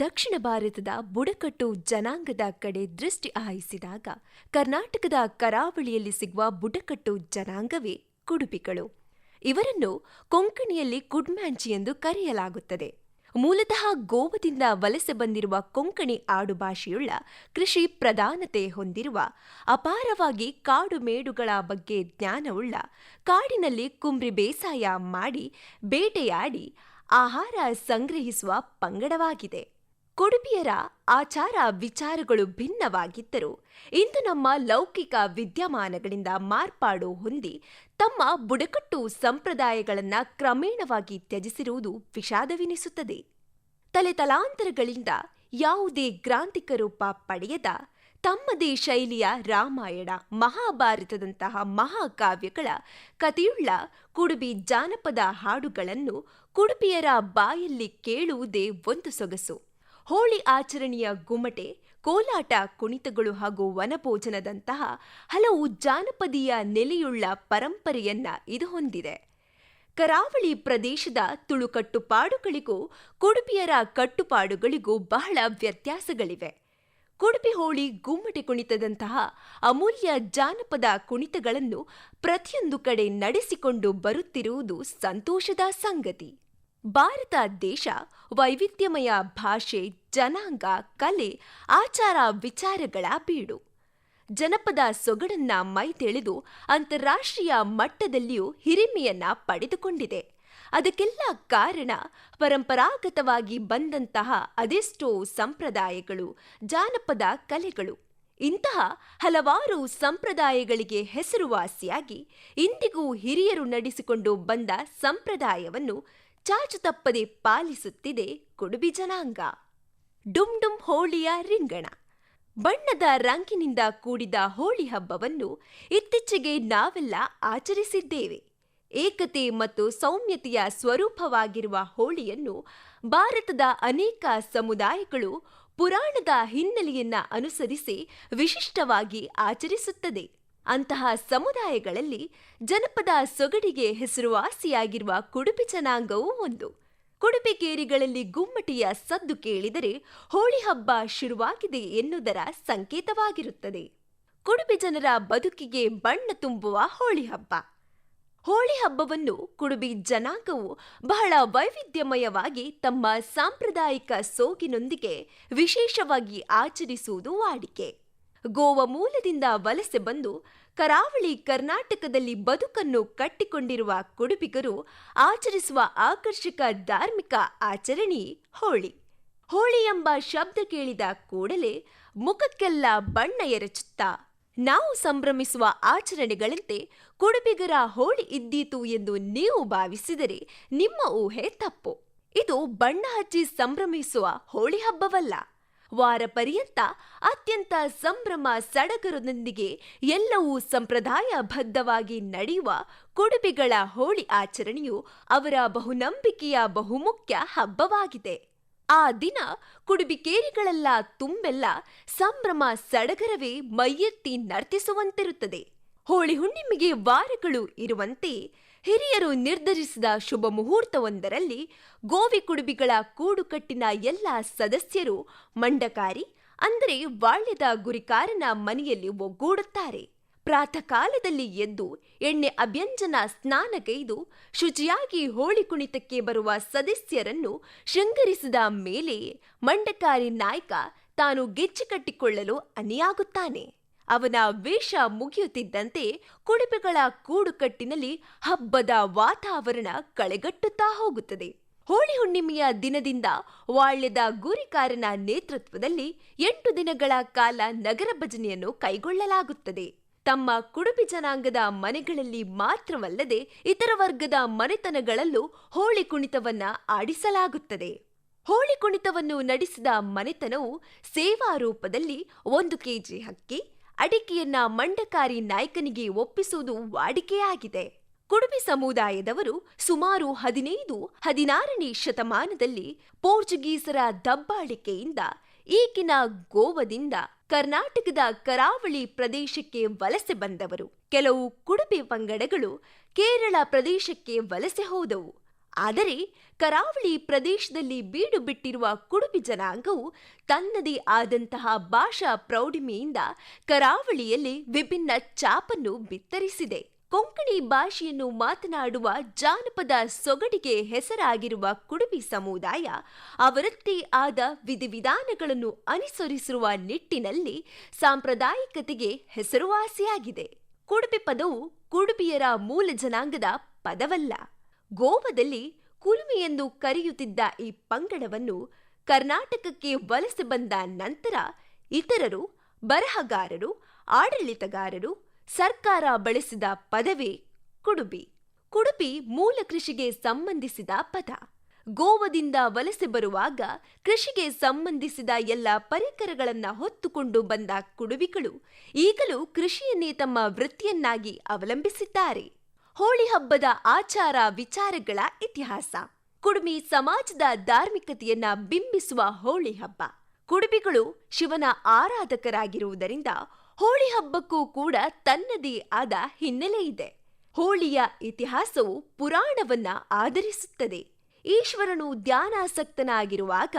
ದಕ್ಷಿಣ ಭಾರತದ ಬುಡಕಟ್ಟು ಜನಾಂಗದ ಕಡೆ ದೃಷ್ಟಿ ಆಯಿಸಿದಾಗ ಕರ್ನಾಟಕದ ಕರಾವಳಿಯಲ್ಲಿ ಸಿಗುವ ಬುಡಕಟ್ಟು ಜನಾಂಗವೇ ಕುಡುಪಿಗಳು. ಇವರನ್ನು ಕೊಂಕಣಿಯಲ್ಲಿ ಕುಡ್ಮ್ಯಾಂಚಿ ಎಂದು ಕರೆಯಲಾಗುತ್ತದೆ. ಮೂಲತಃ ಗೋವದಿಂದ ವಲಸೆ ಬಂದಿರುವ ಕೊಂಕಣಿ ಆಡುಭಾಷೆಯುಳ್ಳ ಕೃಷಿ ಪ್ರಧಾನತೆ ಹೊಂದಿರುವ ಅಪಾರವಾಗಿ ಕಾಡು ಮೇಡುಗಳ ಬಗ್ಗೆ ಜ್ಞಾನವುಳ್ಳ ಕಾಡಿನಲ್ಲಿ ಕುಂಬ್ರಿ ಬೇಸಾಯ ಮಾಡಿ ಬೇಟೆಯಾಡಿ ಆಹಾರ ಸಂಗ್ರಹಿಸುವ ಪಂಗಡವಾಗಿದೆ. ಕೊಡುಬಿಯರ ಆಚಾರ ವಿಚಾರಗಳು ಭಿನ್ನವಾಗಿದ್ದರೂ ಇಂದು ನಮ್ಮ ಲೌಕಿಕ ವಿದ್ಯಮಾನಗಳಿಂದ ಮಾರ್ಪಾಡು ಹೊಂದಿ ತಮ್ಮ ಬುಡಕಟ್ಟು ಸಂಪ್ರದಾಯಗಳನ್ನು ಕ್ರಮೇಣವಾಗಿ ತ್ಯಜಿಸಿರುವುದು ವಿಷಾದವೆನಿಸುತ್ತದೆ. ತಲೆತಲಾಂತರಗಳಿಂದ ಯಾವುದೇ ಗ್ರಾಂಥಿಕ ರೂಪ ಪಡೆಯದ ತಮ್ಮದೇ ಶೈಲಿಯ ರಾಮಾಯಣ, ಮಹಾಭಾರತದಂತಹ ಮಹಾಕಾವ್ಯಗಳ ಕಥೆಯುಳ್ಳ ಕುಡುಬಿ ಜಾನಪದ ಹಾಡುಗಳನ್ನು ಕುಡುಬಿಯರ ಬಾಯಲ್ಲಿ ಕೇಳುವುದೇ ಒಂದು ಸೊಗಸು. ಹೋಳಿ ಆಚರಣೆಯ ಗುಮ್ಮಟೆ, ಕೋಲಾಟ, ಕುಣಿತಗಳು ಹಾಗೂ ವನಭೋಜನದಂತಹ ಹಲವು ಜಾನಪದೀಯ ನೆಲೆಯುಳ್ಳ ಪರಂಪರೆಯನ್ನ ಇದು ಹೊಂದಿದೆ. ಕರಾವಳಿ ಪ್ರದೇಶದ ತುಳುಕಟ್ಟುಪಾಡುಗಳಿಗೂ ಕುಡುಬಿಯರ ಕಟ್ಟುಪಾಡುಗಳಿಗೂ ಬಹಳ ವ್ಯತ್ಯಾಸಗಳಿವೆ. ಕುಡುಪಿ ಹೋಳಿ ಗುಮ್ಮಟೆ ಕುಣಿತದಂತಹ ಅಮೂಲ್ಯ ಜಾನಪದ ಕುಣಿತಗಳನ್ನು ಪ್ರತಿಯೊಂದು ಕಡೆ ನಡೆಸಿಕೊಂಡು ಬರುತ್ತಿರುವುದು ಸಂತೋಷದ ಸಂಗತಿ. ಭಾರತ ದೇಶ ವೈವಿಧ್ಯಮಯ ಭಾಷೆ, ಜನಾಂಗ, ಕಲೆ, ಆಚಾರ ವಿಚಾರಗಳ ಬೀಡು. ಜನಪದ ಸೊಗಡನ್ನ ಮೈತೆಳೆದು ಅಂತಾರಾಷ್ಟ್ರೀಯ ಮಟ್ಟದಲ್ಲಿಯೂ ಹಿರಿಮೆಯನ್ನ ಪಡೆದುಕೊಂಡಿದೆ. ಅದಕ್ಕೆಲ್ಲ ಕಾರಣ ಪರಂಪರಾಗತವಾಗಿ ಬಂದಂತಹ ಅದೆಷ್ಟೋ ಸಂಪ್ರದಾಯಗಳು, ಜಾನಪದ ಕಲೆಗಳು. ಇಂತಹ ಹಲವಾರು ಸಂಪ್ರದಾಯಗಳಿಗೆ ಹೆಸರುವಾಸಿಯಾಗಿ ಇಂದಿಗೂ ಹಿರಿಯರು ನಡೆಸಿಕೊಂಡು ಬಂದ ಸಂಪ್ರದಾಯವನ್ನು ಚಾಚು ತಪ್ಪದೆ ಪಾಲಿಸುತ್ತಿದೆ ಕುಡುಬಿ ಜನಾಂಗ. ಡುಮ್ ಡುಮ್ ಹೋಳಿಯ ರಿಂಗಣ. ಬಣ್ಣದ ರಂಗಿನಿಂದ ಕೂಡಿದ ಹೋಳಿ ಹಬ್ಬವನ್ನು ಇತ್ತೀಚೆಗೆ ನಾವೆಲ್ಲ ಆಚರಿಸಿದ್ದೇವೆ. ಏಕತೆ ಮತ್ತು ಸೌಮ್ಯತೆಯ ಸ್ವರೂಪವಾಗಿರುವ ಹೋಳಿಯನ್ನು ಭಾರತದ ಅನೇಕ ಸಮುದಾಯಗಳು ಪುರಾಣದ ಹಿನ್ನೆಲೆಯನ್ನ ಅನುಸರಿಸಿ ವಿಶಿಷ್ಟವಾಗಿ ಆಚರಿಸುತ್ತದೆ. ಅಂತಹ ಸಮುದಾಯಗಳಲ್ಲಿ ಜನಪದ ಸೊಗಡಿಗೆ ಹೆಸರುವಾಸಿಯಾಗಿರುವ ಕುಡುಪಿ ಜನಾಂಗವೂ ಒಂದು. ಕುಡುಪಿಕೇರಿಗಳಲ್ಲಿ ಗುಮ್ಮಟಿಯ ಸದ್ದು ಕೇಳಿದರೆ ಹೋಳಿ ಹಬ್ಬ ಶುರುವಾಗಿದೆ ಎನ್ನುವುದರ ಸಂಕೇತವಾಗಿರುತ್ತದೆ. ಕುಡುಬಿ ಜನರ ಬದುಕಿಗೆ ಬಣ್ಣ ತುಂಬುವ ಹೋಳಿ ಹಬ್ಬ. ಹೋಳಿ ಹಬ್ಬವನ್ನು ಕುಡುಬಿ ಜನಾಂಗವು ಬಹಳ ವೈವಿಧ್ಯಮಯವಾಗಿ ತಮ್ಮ ಸಾಂಪ್ರದಾಯಿಕ ಸೋಗಿನೊಂದಿಗೆ ವಿಶೇಷವಾಗಿ ಆಚರಿಸುವುದು ವಾಡಿಕೆ. ಗೋವ ಮೂಲದಿಂದ ವಲಸೆ ಬಂದು ಕರಾವಳಿ ಕರ್ನಾಟಕದಲ್ಲಿ ಬದುಕನ್ನು ಕಟ್ಟಿಕೊಂಡಿರುವ ಕುಡುಬಿಗರು ಆಚರಿಸುವ ಆಕರ್ಷಕ ಧಾರ್ಮಿಕ ಆಚರಣೆ ಹೋಳಿ. ಹೋಳಿ ಎಂಬ ಶಬ್ದ ಕೇಳಿದ ಕೂಡಲೇ ಮುಖಕ್ಕೆಲ್ಲ ಬಣ್ಣ ಎರಚುತ್ತಾ, ನಾವು ಸಂಭ್ರಮಿಸುವ ಆಚರಣೆಗಳಂತೆ ಕುಡುಬಿಗರ ಹೋಳಿ ಇದ್ದೀತು ಎಂದು ನೀವು ಭಾವಿಸಿದರೆ ನಿಮ್ಮ ಊಹೆ ತಪ್ಪು. ಇದು ಬಣ್ಣ ಹಚ್ಚಿ ಸಂಭ್ರಮಿಸುವ ಹೋಳಿ ಹಬ್ಬವಲ್ಲ. ವಾರ ಪರ್ಯಂತ ಅತ್ಯಂತ ಸಂಭ್ರಮ ಸಡಗರದೊಂದಿಗೆ ಎಲ್ಲವೂ ಸಂಪ್ರದಾಯಬದ್ಧವಾಗಿ ನಡೆಯುವ ಕುಡುಬಿಗಳ ಹೋಳಿ ಆಚರಣೆಯು ಅವರ ಬಹುನಂಬಿಕೆಯ ಬಹುಮುಖ್ಯ ಹಬ್ಬವಾಗಿದೆ. ಆ ದಿನ ಕುಡುಬಿಕೇರಿಗಳೆಲ್ಲ ತುಂಬೆಲ್ಲ ಸಂಭ್ರಮ ಸಡಗರವೇ ಮೈಯೆತ್ತಿ ನರ್ತಿಸುವಂತಿರುತ್ತದೆ. ಹೋಳಿ ಹುಣ್ಣಿಮೆಗೆ ವಾರಗಳು ಇರುವಂತೆ ಹಿರಿಯರು ನಿರ್ಧರಿಸಿದ ಶುಭ ಮುಹೂರ್ತವೊಂದರಲ್ಲಿ ಗೋವಿ ಕುಡುಬಿಗಳ ಕೂಡುಕಟ್ಟಿನ ಎಲ್ಲ ಸದಸ್ಯರು, ಮಂಡಕಾರಿ, ಅಂದರೆ ಬಾಳ್ಯದ ಗುರಿಕಾರನ ಮನೆಯಲ್ಲಿ ಒಗ್ಗೂಡುತ್ತಾರೆ. ಪ್ರಾತಃ ಕಾಲದಲ್ಲಿ ಎದ್ದು ಎಣ್ಣೆ ಅಭ್ಯಂಜನ ಸ್ನಾನಗೈದು ಶುಚಿಯಾಗಿ ಹೋಳಿ ಕುಣಿತಕ್ಕೆ ಬರುವ ಸದಸ್ಯರನ್ನು ಶೃಂಗರಿಸಿದ ಮೇಲೆ ಮಂಡಕಾರಿ ನಾಯ್ಕ ತಾನು ಗೆಜ್ಜೆ ಕಟ್ಟಿಕೊಳ್ಳಲು ಅನಿಯಾಗುತ್ತಾನೆ. ಅವನ ವೇಷ ಮುಗಿಯುತ್ತಿದ್ದಂತೆ ಕುಡಿಪೆಗಳ ಕೂಡುಕಟ್ಟಿನಲ್ಲಿ ಹಬ್ಬದ ವಾತಾವರಣ ಕಳೆಗಟ್ಟುತ್ತಾ ಹೋಗುತ್ತದೆ. ಹೋಳಿ ಹುಣ್ಣಿಮೆಯ ದಿನದಿಂದ ವಾಳ್ಯದ ಗುರಿಕಾರನ ನೇತೃತ್ವದಲ್ಲಿ ಎಂಟು ದಿನಗಳ ಕಾಲ ನಗರ ಭಜನೆಯನ್ನು ಕೈಗೊಳ್ಳಲಾಗುತ್ತದೆ. ತಮ್ಮ ಕುಡುಬಿ ಜನಾಂಗದ ಮನೆಗಳಲ್ಲಿ ಮಾತ್ರವಲ್ಲದೆ ಇತರ ವರ್ಗದ ಮನೆತನಗಳಲ್ಲೂ ಹೋಳಿ ಕುಣಿತವನ್ನ ಆಡಿಸಲಾಗುತ್ತದೆ. ಹೋಳಿ ಕುಣಿತವನ್ನು ನಡೆಸಿದ ಮನೆತನವು ಸೇವಾ ರೂಪದಲ್ಲಿ ಒಂದು ಕೆಜಿ ಹಕ್ಕಿ ಅಡಿಕೆಯನ್ನ ಮಂಡಕಾರಿ ನಾಯಕನಿಗೆ ಒಪ್ಪಿಸುವುದು ವಾಡಿಕೆಯಾಗಿದೆ. ಕುಡುಬಿ ಸಮುದಾಯದವರು ಸುಮಾರು ಹದಿನೈದು, ಹದಿನಾರನೇ ಶತಮಾನದಲ್ಲಿ ಪೋರ್ಚುಗೀಸರ ದಬ್ಬಾಳಿಕೆಯಿಂದ ಈಗಿನ ಗೋವದಿಂದ ಕರ್ನಾಟಕದ ಕರಾವಳಿ ಪ್ರದೇಶಕ್ಕೆ ವಲಸೆ ಬಂದವರು. ಕೆಲವು ಕುಡುಬಿ ಪಂಗಡಗಳು ಕೇರಳ ಪ್ರದೇಶಕ್ಕೆ ವಲಸೆ ಹೋದವು. ಆದರೆ ಕರಾವಳಿ ಪ್ರದೇಶದಲ್ಲಿ ಬೀಡು ಬಿಟ್ಟಿರುವ ಕುಡುಬಿ ಜನಾಂಗವು ತನ್ನದೇ ಆದಂತಹ ಭಾಷಾ ಪ್ರೌಢಿಮೆಯಿಂದ ಕರಾವಳಿಯಲ್ಲಿ ವಿಭಿನ್ನ ಚಾಪನ್ನು ಬಿತ್ತರಿಸಿದೆ. ಕೊಂಕಣಿ ಭಾಷೆಯನ್ನು ಮಾತನಾಡುವ ಜಾನಪದ ಸೊಗಡಿಗೆ ಹೆಸರಾಗಿರುವ ಕುಡುಬಿ ಸಮುದಾಯ ಅವರದ್ದೇ ಆದ ವಿಧಿವಿಧಾನಗಳನ್ನು ಅನುಸರಿಸಿರುವ ನಿಟ್ಟಿನಲ್ಲಿ ಸಾಂಪ್ರದಾಯಿಕತೆಗೆ ಹೆಸರುವಾಸಿಯಾಗಿದೆ. ಕುಡುಬಿ ಪದವು ಕುಡುಬಿಯರ ಮೂಲ ಜನಾಂಗದ ಪದವಲ್ಲ. ಗೋವಾದಲ್ಲಿ ಕುಲುಮೆ ಎಂದು ಕರೆಯುತ್ತಿದ್ದ ಈ ಪಂಗಡವನ್ನು ಕರ್ನಾಟಕಕ್ಕೆ ವಲಸೆ ಬಂದ ನಂತರ ಇತರರು, ಬರಹಗಾರರು, ಆಡಳಿತಗಾರರು, ಸರ್ಕಾರ ಬಳಸಿದ ಪದವೇ ಕುಡುಬಿ. ಕುಡುಬಿ ಮೂಲ ಕೃಷಿಗೆ ಸಂಬಂಧಿಸಿದ ಪದ. ಗೋವದಿಂದ ವಲಸೆ ಬರುವಾಗ ಕೃಷಿಗೆ ಸಂಬಂಧಿಸಿದ ಎಲ್ಲ ಪರಿಕರಗಳನ್ನ ಹೊತ್ತುಕೊಂಡು ಬಂದ ಕುಡುಬಿಗಳು ಈಗಲೂ ಕೃಷಿಯನ್ನೇ ತಮ್ಮ ವೃತ್ತಿಯನ್ನಾಗಿ ಅವಲಂಬಿಸಿದ್ದಾರೆ. ಹೋಳಿ ಹಬ್ಬದ ಆಚಾರ ವಿಚಾರಗಳ ಇತಿಹಾಸ. ಕುಡುಮಿ ಸಮಾಜದ ಧಾರ್ಮಿಕತೆಯನ್ನ ಬಿಂಬಿಸುವ ಹೋಳಿ ಹಬ್ಬ. ಕುಡುಬಿಗಳು ಶಿವನ ಆರಾಧಕರಾಗಿರುವುದರಿಂದ ಹೋಳಿ ಹಬ್ಬಕ್ಕೂ ಕೂಡ ತನ್ನದೇ ಆದ ಹಿನ್ನೆಲೆ ಇದೆ. ಹೋಳಿಯ ಇತಿಹಾಸವು ಪುರಾಣವನ್ನ ಆಧರಿಸುತ್ತದೆ. ಈಶ್ವರನು ಧ್ಯಾನಾಸಕ್ತನಾಗಿರುವಾಗ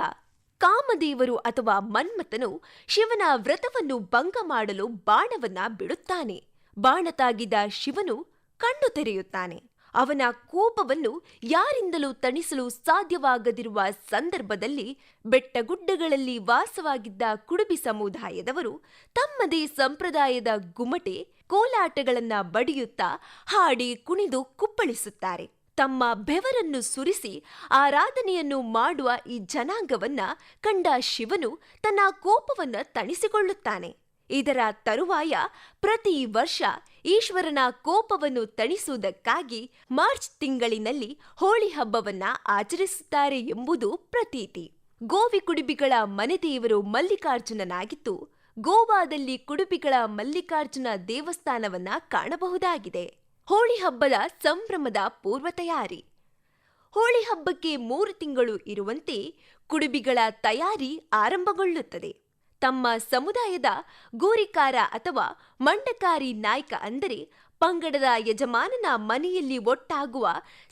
ಕಾಮದೇವರು ಅಥವಾ ಮನ್ಮಥನು ಶಿವನ ವ್ರತವನ್ನು ಭಂಗ ಮಾಡಲು ಬಾಣವನ್ನ ಬಿಡುತ್ತಾನೆ. ಬಾಣತಾಗಿದ್ದ ತಾಗಿದ ಶಿವನು ಕಣ್ಣು ತೆರೆಯುತ್ತಾನೆ. ಅವನ ಕೋಪವನ್ನು ಯಾರಿಂದಲೂ ತಣಿಸಲು ಸಾಧ್ಯವಾಗದಿರುವ ಸಂದರ್ಭದಲ್ಲಿ ಬೆಟ್ಟಗುಡ್ಡಗಳಲ್ಲಿ ವಾಸವಾಗಿದ್ದ ಕುಡುಬಿ ಸಮುದಾಯದವರು ತಮ್ಮದೇ ಸಂಪ್ರದಾಯದ ಗುಮಟೆ ಕೋಲಾಟಗಳನ್ನ ಬಡಿಯುತ್ತಾ ಹಾಡಿ ಕುಣಿದು ಕುಪ್ಪಳಿಸುತ್ತಾರೆ. ತಮ್ಮ ಬೆವರನ್ನು ಸುರಿಸಿ ಆರಾಧನೆಯನ್ನು ಮಾಡುವ ಈ ಜನಾಂಗವನ್ನ ಕಂಡ ಶಿವನು ತನ್ನ ಕೋಪವನ್ನ ತಣಿಸಿಕೊಳ್ಳುತ್ತಾನೆ. ಇದರ ತರುವಾಯ ಪ್ರತಿ ವರ್ಷ ಈಶ್ವರನ ಕೋಪವನ್ನು ತಣಿಸುವುದಕ್ಕಾಗಿ ಮಾರ್ಚ್ ತಿಂಗಳಿನಲ್ಲಿ ಹೋಳಿ ಹಬ್ಬವನ್ನ ಆಚರಿಸುತ್ತಾರೆ ಎಂಬುದು ಪ್ರತೀತಿ. ಗೋವಿ ಕುಡುಬಿಗಳ ಮನೆದೇವರು ಮಲ್ಲಿಕಾರ್ಜುನನಾಗಿದ್ದು, ಗೋವಾದಲ್ಲಿ ಕುಡುಬಿಗಳ ಮಲ್ಲಿಕಾರ್ಜುನ ದೇವಸ್ಥಾನವನ್ನ ಕಾಣಬಹುದಾಗಿದೆ. ಹೋಳಿ ಹಬ್ಬದ ಸಂಭ್ರಮದ ಪೂರ್ವ ತಯಾರಿ. ಹೋಳಿ ಹಬ್ಬಕ್ಕೆ ಮೂರು ತಿಂಗಳು ಇರುವಂತೆ ಕುಡುಬಿಗಳ ತಯಾರಿ ಆರಂಭಗೊಳ್ಳುತ್ತದೆ. ತಮ್ಮ ಸಮುದಾಯದ ಗೋರಿಕಾರ ಅಥವಾ ಮಂಡಕಾರಿ ನಾಯಕ ಅಂದರೆ ಪಂಗಡದ ಯಜಮಾನನ ಮನೆಯಲ್ಲಿ ಒಟ್ಟಾಗುವ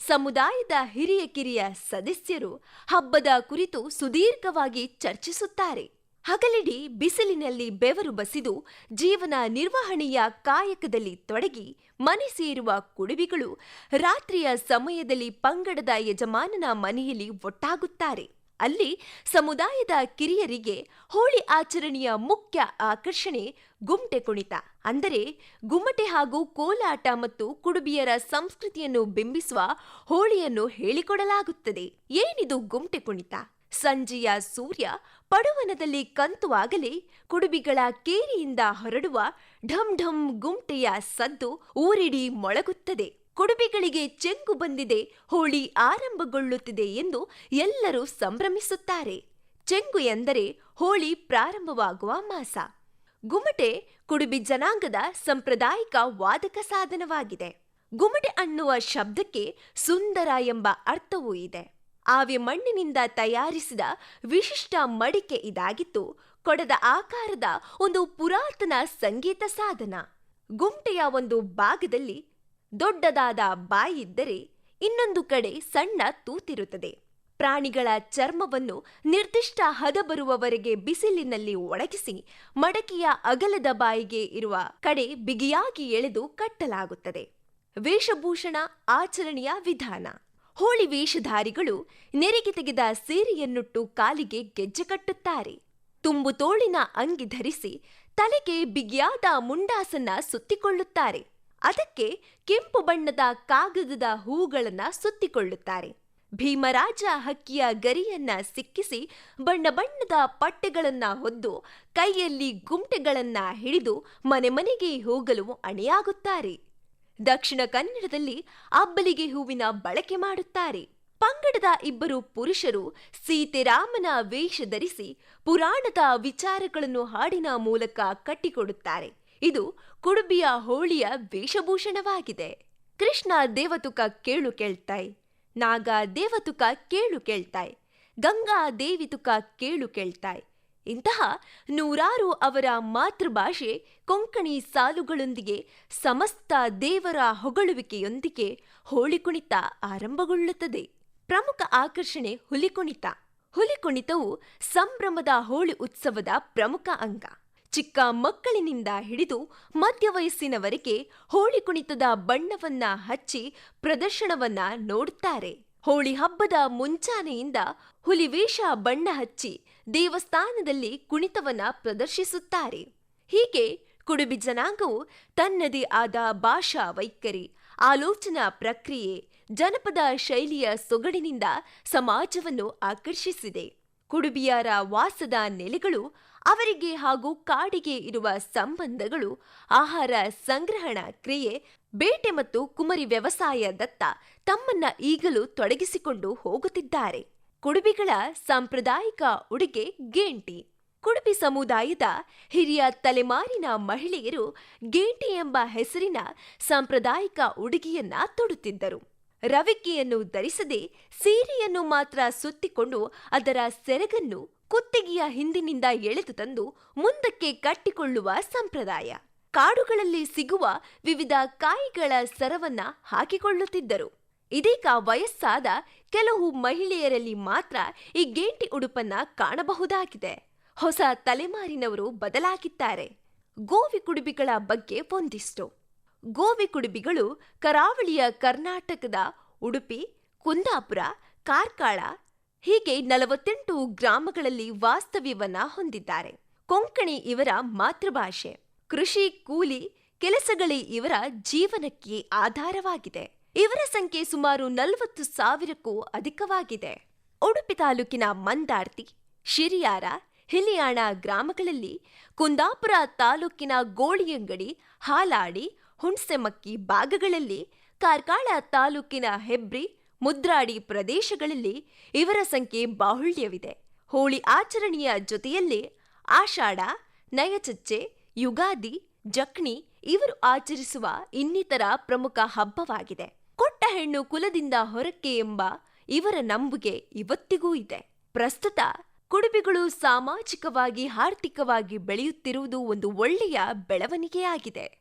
ಸಮುದಾಯದ ಹಿರಿಯ ಕಿರಿಯ ಸದಸ್ಯರು ಹಬ್ಬದ ಕುರಿತು ಸುದೀರ್ಘವಾಗಿ ಚರ್ಚಿಸುತ್ತಾರೆ. ಹಗಲಿಡಿ ಬಿಸಿಲಿನಲ್ಲಿ ಬೆವರು ಬಸಿದು ಜೀವನ ನಿರ್ವಹಣೆಯ ಕಾಯಕದಲ್ಲಿ ತೊಡಗಿ ಮನೆ ಸೇರುವ ಕುಡುಬಿಗಳು ರಾತ್ರಿಯ ಸಮಯದಲ್ಲಿ ಪಂಗಡದ ಯಜಮಾನನ ಮನೆಯಲ್ಲಿ ಒಟ್ಟಾಗುತ್ತಾರೆ. ಅಲ್ಲಿ ಸಮುದಾಯದ ಕಿರಿಯರಿಗೆ ಹೋಳಿ ಆಚರಣೆಯ ಮುಖ್ಯ ಆಕರ್ಷಣೆ ಗುಮ್ಟೆ ಕುಣಿತ. ಅಂದರೆ ಗುಮ್ಮಟೆ ಹಾಗೂ ಕೋಲಾಟ ಮತ್ತು ಕುಡುಬಿಯರ ಸಂಸ್ಕೃತಿಯನ್ನು ಬಿಂಬಿಸುವ ಹೋಳಿಯನ್ನು ಹೇಳಿಕೊಡಲಾಗುತ್ತದೆ. ಏನಿದು ಗುಮ್ಟೆ ಕುಣಿತ? ಸಂಜೆಯ ಸೂರ್ಯ ಪಡುವನದಲ್ಲಿ ಕಂತುವಾಗಲೇ ಕುಡುಬಿಗಳ ಕೇರಿಯಿಂದ ಹೊರಡುವ ಢಂ ಢಂ ಗುಮ್ಟೆಯ ಸದ್ದು ಊರಿಡಿ ಮೊಳಗುತ್ತದೆ. ಕುಡುಬಿಗಳಿಗೆ ಚೆಂಗು ಬಂದಿದೆ, ಹೋಳಿ ಆರಂಭಗೊಳ್ಳುತ್ತಿದೆ ಎಂದು ಎಲ್ಲರೂ ಸಂಭ್ರಮಿಸುತ್ತಾರೆ. ಚೆಂಗು ಎಂದರೆ ಹೋಳಿ ಪ್ರಾರಂಭವಾಗುವ ಮಾಸ. ಗುಮಟೆ ಕುಡುಬಿ ಜನಾಂಗದ ಸಾಂಪ್ರದಾಯಿಕ ವಾದಕ ಸಾಧನವಾಗಿದೆ. ಗುಮಟೆ ಅನ್ನುವ ಶಬ್ದಕ್ಕೆ ಸುಂದರ ಎಂಬ ಅರ್ಥವೂ ಇದೆ. ಆವೆ ಮಣ್ಣಿನಿಂದ ತಯಾರಿಸಿದ ವಿಶಿಷ್ಟ ಮಡಿಕೆ ಇದಾಗಿತ್ತು. ಕೊಡದ ಆಕಾರದ ಒಂದು ಪುರಾತನ ಸಂಗೀತ ಸಾಧನ. ಗುಮಟೆಯ ಒಂದು ಭಾಗದಲ್ಲಿ ದೊಡ್ಡದಾದ ಬಾಯಿದ್ದರೆ ಇನ್ನೊಂದು ಕಡೆ ಸಣ್ಣ ತೂತಿರುತ್ತದೆ. ಪ್ರಾಣಿಗಳ ಚರ್ಮವನ್ನು ನಿರ್ದಿಷ್ಟ ಹದ ಬರುವವರೆಗೆ ಬಿಸಿಲಿನಲ್ಲಿ ಒಣಗಿಸಿ ಮಡಕೆಯ ಅಗಲದ ಬಾಯಿಗೆ ಇರುವ ಕಡೆ ಬಿಗಿಯಾಗಿ ಎಳೆದು ಕಟ್ಟಲಾಗುತ್ತದೆ. ವೇಷಭೂಷಣ ಆಚರಣೆಯ ವಿಧಾನ. ಹೋಳಿ ವೇಷಧಾರಿಗಳು ನೆರಿಗೆ ತೆಗೆದ ಸೀರೆಯನ್ನುಟ್ಟು ಕಾಲಿಗೆ ಗೆಜ್ಜೆ ಕಟ್ಟುತ್ತಾರೆ. ತುಂಬು ತೋಳಿನ ಅಂಗಿ ಧರಿಸಿ ತಲೆಗೆ ಬಿಗಿಯಾದ ಮುಂಡಾಸನ್ನ ಸುತ್ತಿಕೊಳ್ಳುತ್ತಾರೆ. ಅದಕ್ಕೆ ಕೆಂಪು ಬಣ್ಣದ ಕಾಗದದ ಹೂಗಳನ್ನು ಸುತ್ತಿಕೊಳ್ಳುತ್ತಾರೆ. ಭೀಮರಾಜ ಹಕ್ಕಿಯ ಗರಿಯನ್ನ ಸಿಕ್ಕಿಸಿ ಬಣ್ಣ ಬಣ್ಣದ ಪಟ್ಟೆಗಳನ್ನ ಹೊದ್ದು ಕೈಯಲ್ಲಿ ಗುಂಟೆಗಳನ್ನ ಹಿಡಿದು ಮನೆ ಮನೆಗೆ ಹೋಗಲು ಅಣೆಯಾಗುತ್ತಾರೆ. ದಕ್ಷಿಣ ಕನ್ನಡದಲ್ಲಿ ಅಬ್ಬಲಿಗೆ ಹೂವಿನ ಬಳಕೆ ಮಾಡುತ್ತಾರೆ. ಪಂಗಡದ ಇಬ್ಬರು ಪುರುಷರು ಸೀತೆರಾಮನ ವೇಷ ಧರಿಸಿ ಪುರಾಣದ ವಿಚಾರಗಳನ್ನು ಹಾಡಿನ ಮೂಲಕ ಕಟ್ಟಿಕೊಡುತ್ತಾರೆ. ಇದು ಕುಡುಬಿಯ ಹೋಳಿಯ ವೇಷಭೂಷಣವಾಗಿದೆ. ಕೃಷ್ಣ ದೇವತುಕ ಕೇಳು ಕೇಳ್ತಾಯ್, ನಾಗ ದೇವತುಕ ಕೇಳು ಕೇಳ್ತಾಯ್, ಗಂಗಾ ದೇವಿತುಕ ಕೇಳು ಕೇಳ್ತಾಯ್. ಇಂತಹ ನೂರಾರು ಅವರ ಮಾತೃಭಾಷೆ ಕೊಂಕಣಿ ಸಾಲುಗಳೊಂದಿಗೆ ಸಮಸ್ತ ದೇವರ ಹೊಗಳುವಿಕೆಯೊಂದಿಗೆ ಹೋಳಿ ಕುಣಿತ ಆರಂಭಗೊಳ್ಳುತ್ತದೆ. ಪ್ರಮುಖ ಆಕರ್ಷಣೆ ಹುಲಿಕುಣಿತ ಹುಲಿಕುಣಿತವು ಸಂಭ್ರಮದ ಹೋಳಿ ಉತ್ಸವದ ಪ್ರಮುಖ ಅಂಗ. ಚಿಕ್ಕ ಮಕ್ಕಳಿನಿಂದ ಹಿಡಿದು ಮಧ್ಯವಯಸ್ಸಿನವರೆಗೆ ಹೋಳಿ ಕುಣಿತದ ಬಣ್ಣವನ್ನ ಹಚ್ಚಿ ಪ್ರದರ್ಶನವನ್ನ ನೋಡುತ್ತಾರೆ ಹೋಳಿ ಹಬ್ಬದ ಮುಂಚಾನೆಯಿಂದ ಹುಲಿವೇಷ ಬಣ್ಣ ಹಚ್ಚಿ ದೇವಸ್ಥಾನದಲ್ಲಿ ಕುಣಿತವನ್ನ ಪ್ರದರ್ಶಿಸುತ್ತಾರೆ. ಹೀಗೆ ಕುಡುಬಿ ಜನಾಂಗವು ತನ್ನದೇ ಆದ ಭಾಷಾ ವೈಖರಿ, ಆಲೋಚನಾ ಪ್ರಕ್ರಿಯೆ, ಜನಪದ ಶೈಲಿಯ ಸೊಗಡಿನಿಂದ ಸಮಾಜವನ್ನು ಆಕರ್ಷಿಸಿದೆ. ಕುಡುಬಿಯರ ವಾಸದ ನೆಲೆಗಳು ಅವರಿಗೆ ಹಾಗೂ ಕಾಡಿಗೆ ಇರುವ ಸಂಬಂಧಗಳು, ಆಹಾರ ಸಂಗ್ರಹಣ ಕ್ರಿಯೆ, ಬೇಟೆ ಮತ್ತು ಕುಮರಿ ವ್ಯವಸಾಯದತ್ತ ತಮ್ಮನ್ನ ಈಗಲೂ ತೊಡಗಿಸಿಕೊಂಡು ಹೋಗುತ್ತಿದ್ದಾರೆ. ಕುಡುಬಿಗಳ ಸಾಂಪ್ರದಾಯಿಕ ಉಡುಗೆ ಗೇಂಟಿ. ಕುಡುಬಿ ಸಮುದಾಯದ ಹಿರಿಯ ತಲೆಮಾರಿನ ಮಹಿಳೆಯರು ಗೇಂಟಿ ಎಂಬ ಹೆಸರಿನ ಸಾಂಪ್ರದಾಯಿಕ ಉಡುಗೆಯನ್ನ ತೊಡುತ್ತಿದ್ದರು. ರವಿಕೆಯನ್ನು ಧರಿಸದೆ ಸೀರೆಯನ್ನು ಮಾತ್ರ ಸುತ್ತಿಕೊಂಡು ಅದರ ಸೆರಗನ್ನು ಕುತ್ತಿಗೆಯ ಹಿಂದಿನಿಂದ ಎಳೆದು ತಂದು ಮುಂದಕ್ಕೆ ಕಟ್ಟಿಕೊಳ್ಳುವ ಸಂಪ್ರದಾಯ. ಕಾಡುಗಳಲ್ಲಿ ಸಿಗುವ ವಿವಿಧ ಕಾಯಿಗಳ ಸರವನ್ನ ಹಾಕಿಕೊಳ್ಳುತ್ತಿದ್ದರು. ಇದೀಗ ವಯಸ್ಸಾದ ಕೆಲವು ಮಹಿಳೆಯರಲ್ಲಿ ಮಾತ್ರ ಈ ಗೇಂಟಿ ಉಡುಪನ್ನ ಕಾಣಬಹುದಾಗಿದೆ. ಹೊಸ ತಲೆಮಾರಿನವರು ಬದಲಾಗಿದ್ದಾರೆ. ಗೋವಿ ಕುಡುಬಿಗಳ ಬಗ್ಗೆ ಒಂದಿಷ್ಟು. ಗೋವಿ ಕುಡುಬಿಗಳು ಕರಾವಳಿಯ ಕರ್ನಾಟಕದ ಉಡುಪಿ, ಕುಂದಾಪುರ, ಕಾರ್ಕಳ, ಹೀಗೆ ನಲವತ್ತೆಂಟು ಗ್ರಾಮಗಳಲ್ಲಿ ವಾಸ್ತವ್ಯವನ್ನ ಹೊಂದಿದ್ದಾರೆ. ಕೊಂಕಣಿ ಇವರ ಮಾತೃಭಾಷೆ. ಕೃಷಿ, ಕೂಲಿ ಕೆಲಸಗಳೇ ಇವರ ಜೀವನಕ್ಕೆ ಆಧಾರವಾಗಿದೆ. ಇವರ ಸಂಖ್ಯೆ ಸುಮಾರು ನಲವತ್ತು ಸಾವಿರಕ್ಕೂ ಅಧಿಕವಾಗಿದೆ. ಉಡುಪಿ ತಾಲೂಕಿನ ಮಂದಾರ್ತಿ, ಶಿರಿಯಾರ, ಹಿಲಿಯಾಣ ಗ್ರಾಮಗಳಲ್ಲಿ ಕುಂದಾಪುರ ತಾಲೂಕಿನ ಗೋಳಿಯಂಗಡಿ ಹಾಲಾಡಿ ಹುಣ್ಸೆಮಕ್ಕಿ ಭಾಗಗಳಲ್ಲಿ, ಕಾರ್ಕಳ ತಾಲೂಕಿನ ಹೆಬ್ರಿ, ಮುದ್ರಾಡಿ ಪ್ರದೇಶಗಳಲ್ಲಿ ಇವರ ಸಂಖ್ಯೆ ಬಾಹುಳ್ಯವಿದೆ. ಹೋಳಿ ಆಚರಣೆಯ ಜೊತೆಯಲ್ಲಿ ಆಷಾಢ, ನಯಚಚ್ಚೆ, ಯುಗಾದಿ ಜಕ್ಣಿ ಇವರು ಆಚರಿಸುವ ಇನ್ನಿತರ ಪ್ರಮುಖ ಹಬ್ಬವಾಗಿದೆ. ಕೊಟ್ಟ ಹೆಣ್ಣು ಕುಲದಿಂದ ಹೊರಕ್ಕೆ ಎಂಬ ಇವರ ನಂಬುಗೆ ಇವತ್ತಿಗೂ ಇದೆ. ಪ್ರಸ್ತುತ ಕುಡುಬಿಗಳು ಸಾಮಾಜಿಕವಾಗಿ, ಆರ್ಥಿಕವಾಗಿ ಬೆಳೆಯುತ್ತಿರುವುದು ಒಂದು ಒಳ್ಳೆಯ ಬೆಳವಣಿಗೆಯಾಗಿದೆ.